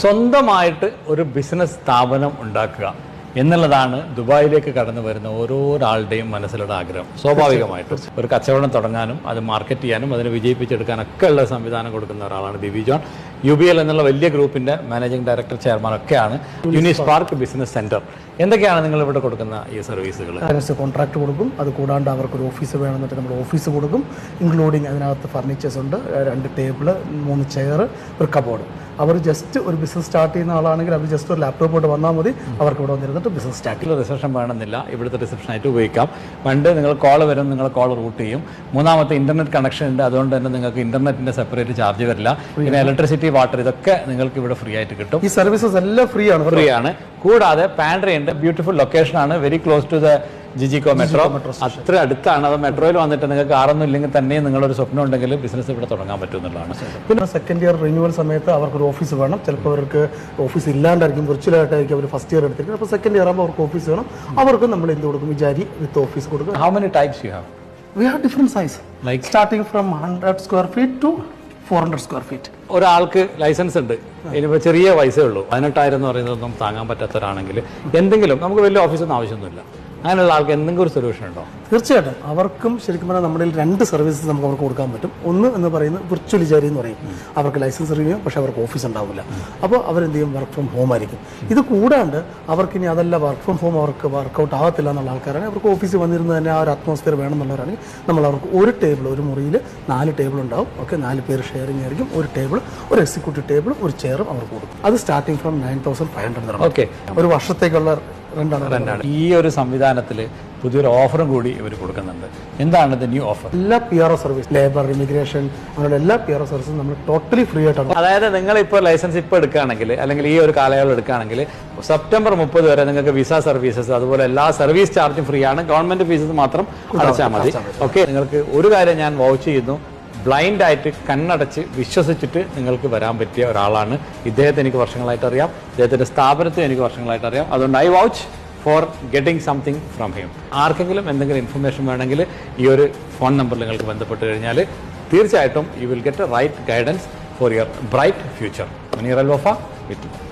സ്വന്തമായിട്ട് ഒരു ബിസിനസ് സ്ഥാപനം ഉണ്ടാക്കുക എന്നുള്ളതാണ് ദുബായിലേക്ക് കടന്നു വരുന്ന ഓരോരാളുടെയും മനസ്സിലുള്ള ആഗ്രഹം. സ്വാഭാവികമായിട്ട്. ഒരു കച്ചവടം തുടങ്ങാനും അത് മാർക്കറ്റ് ചെയ്യാനും അതിനെ വിജയിപ്പിച്ചെടുക്കാനൊക്കെ ഉള്ള സംവിധാനം കൊടുക്കുന്ന ഒരാളാണ് Bibi John. U B L എന്നുള്ള വലിയ ഗ്രൂപ്പിന്റെ മാനേജിംഗ് ഡയറക്ടർ ചെയർമാൻ ഒക്കെയാണ് യൂണിസ് പാർക്ക് ബിസിനസ് സെന്റർ എന്തൊക്കെയാണ് നിങ്ങൾ ഇവിടെ കൊടുക്കുന്ന ഈ സർവീസുകൾ കോൺട്രാക്ട് കൊടുക്കും. അത് കൂടാണ്ട് അവർക്ക് ഒരു ഓഫീസ് വേണമെന്നിട്ട് നമ്മൾ ഓഫീസ് കൊടുക്കും. ഇൻക്ലൂഡിങ് അതിനകത്ത് ഫർണിച്ചേഴ്സ് ഉണ്ട്. രണ്ട് ടേബിൾ മൂന്ന് ചെയർ ഒരു കബോർഡ് അവർ ജസ്റ്റ് ഒരു ബിസിനസ് സ്റ്റാർട്ട് ചെയ്യുന്ന ആളാണെങ്കിൽ അവർ ജസ്റ്റ് ഒരു ലാപ്ടോപ്പ് കൊണ്ട് വന്നാൽ മതി. അവർക്ക് ഇവിടെ വന്നിരുന്നിട്ട് ബിസിനസ് സ്റ്റാർട്ട് ചെയ്യും. റിസപ്ഷൻ വേണമെന്നില്ല. ഇവിടുത്തെ റിസപ്ഷനായിട്ട് ഉപയോഗിക്കാം. പണ്ട് നിങ്ങൾ കോൾ വരും നിങ്ങൾ കോൾ റൂട്ട് ചെയ്യും. മൂന്നാമത്തെ ഇന്റർനെറ്റ് കണക്ഷൻ ഉണ്ട്. അതുകൊണ്ട് തന്നെ നിങ്ങൾക്ക് ഇന്റർനെറ്റിന്റെ സെപ്പറേറ്റ് ചാർജ് വരില്ല. പിന്നെ ഇലക്ട്രിസിറ്റി വാട്ടർ ഇതൊക്കെ നിങ്ങൾക്ക് ഇവിടെ ഫ്രീ ആയിട്ട് കിട്ടും. ഈ സർവീസസ് എല്ലാം ഫ്രീ ആണ് ഫ്രീ ആണ്. കൂടാതെ പാൻഡ്രി ഉണ്ട്. ബ്യൂട്ടിഫുൾ ലൊക്കേഷൻ ആണ്. Very close to the GGICO metro? അത്ര അടുത്താണ് അത് മെട്രോയിൽ വന്നിട്ട് നിങ്ങൾക്ക് കാറൊന്നും ഇല്ലെങ്കിൽ തന്നെ നിങ്ങളൊരു സ്വപ്നം ഉണ്ടെങ്കിൽ ബിസിനസ് ഇവിടെ തുടങ്ങാൻ പറ്റും എന്നുള്ളതാണ് പിന്നെ സെക്കൻഡ് ഇയർ റിന്യൂവൽ സമയത്ത് അവർക്ക് ഒരു ഓഫീസ് വേണം. ചിലപ്പോൾ അവർക്ക് ഓഫീസ് ഇല്ലാണ്ടായിരിക്കും. വിർച്വലായിട്ടായിരിക്കും അവർ ഫസ്റ്റ് ഇയർ എടുത്തിരിക്കുന്നത്. അപ്പോൾ സെക്കൻഡ് ഇയർ ആകുമ്പോൾ അവർക്ക് ഓഫീസ് വേണം. അവർക്ക് നമ്മൾ എന്ത് കൊടുക്കും? വിചാരി വിത്ത് ഓഫീസ് കൊടുക്കും how many types you have we have different size like starting from hundred square feet to four hundred square feet ഒരാൾക്ക് ലൈസൻസ് ഉണ്ട്. ഇനിയിപ്പോൾ ചെറിയ പൈസയേ ഉള്ളൂ. പതിനെട്ടായിരം എന്ന് പറയുന്നതൊന്നും താങ്ങാൻ പറ്റാത്തവരാണെങ്കിൽ എന്തെങ്കിലും നമുക്ക് വലിയ ഓഫീസൊന്നും ആവശ്യമൊന്നുമില്ല. അങ്ങനെയുള്ള ആൾക്ക് എന്തെങ്കിലും ഒരു സൊല്യൂഷൻ ഉണ്ടോ? തീർച്ചയായിട്ടും. അവർക്കും ശരിക്കും പറഞ്ഞാൽ നമ്മുടെ രണ്ട് സർവീസസ് നമുക്ക് അവർക്ക് കൊടുക്കാൻ പറ്റും. ഒന്ന് എന്ന് പറയുന്നത് വിർച്വൽ ജാരി എന്ന് പറയും. അവർക്ക് ലൈസൻസ് റിന്യൂ പക്ഷേ അവർക്ക് ഓഫീസ് ഉണ്ടാവില്ല. അപ്പോൾ അവരെന്ത് ചെയ്യും? വർക്ക് ഫ്രം ഹോം ആയിരിക്കും. ഇത് കൂടാണ്ട് അവർക്ക് ഇനി അതല്ല വർക്ക് ഫ്രം ഹോം അവർക്ക് വർക്കൗട്ട് ആകത്തില്ല എന്നുള്ള ആൾക്കാരാണ് അവർക്ക് ഓഫീസിൽ വന്നിരുന്ന് തന്നെ ആ ഒരു അറ്റ്മോസ്ഫിയർ വേണമെന്നുള്ളവരാണെങ്കിൽ നമ്മൾ അവർക്ക് ഒരു ടേബിൾ ഒരു മുറിയിൽ നാല് ടേബിൾ ഉണ്ടാവും. ഓക്കെ നാല് പേര് ഷെയറിംഗ് ആയിരിക്കും. ഒരു ടേബിൾ ഒരു എക്സിക്യൂട്ടീവ് ടേബിൾ ഒരു ചെയറും അവർക്ക് കൊടുക്കും. അത് starting from nine thousand five hundred okay ഒരു വർഷത്തേക്കുള്ള ഈ ഒരു സംവിധാനത്തിൽ പുതിയൊരു ഓഫറും കൂടി ഇവർ കൊടുക്കുന്നുണ്ട്. എന്താണ് ഇത് ന്യൂ ഓഫർ? എല്ലാ P R O service labour immigration അങ്ങനെയുള്ള എല്ലാ പി ആർ ഒ സർവീസും നമ്മൾ ടോട്ടലി ഫ്രീ ആയിട്ടാണ്. അതായത് നിങ്ങൾ ഇപ്പോൾ ലൈസൻസ് ഇപ്പോൾ എടുക്കുകയാണെങ്കിൽ അല്ലെങ്കിൽ ഈ ഒരു കാലയളവ് എടുക്കുകയാണെങ്കിൽ സെപ്റ്റംബർ മുപ്പത് വരെ നിങ്ങൾക്ക് വിസ സർവീസസ് അതുപോലെ എല്ലാ സർവീസ് ചാർജും ഫ്രീ ആണ്. ഗവൺമെന്റ് ഫീസസ് മാത്രം അടച്ചാൽ മതി. ഓക്കെ നിങ്ങൾക്ക് ഒരു കാര്യം ഞാൻ വൗച്ച് ചെയ്യുന്നു. ബ്ലൈൻഡ് ആയിട്ട് കണ്ണടച്ച് വിശ്വസിച്ചിട്ട് നിങ്ങൾക്ക് വരാൻ പറ്റിയ ഒരാളാണ്. ഇദ്ദേഹത്തെ എനിക്ക് വർഷങ്ങളായിട്ട് അറിയാം. ഇദ്ദേഹത്തിന്റെ സ്ഥാപനത്തെ എനിക്ക് വർഷങ്ങളായിട്ട് അറിയാം. അതുകൊണ്ട് I vouch for getting something from him. ആർക്കെങ്കിലും എന്തെങ്കിലും ഇൻഫർമേഷൻ വേണമെങ്കിൽ ഈ ഒരു ഫോൺ നമ്പറിൽ നിങ്ങൾക്ക് ബന്ധപ്പെട്ട് കഴിഞ്ഞാൽ തീർച്ചയായിട്ടും you will get a right guidance for your bright future Muneer Al Wafa with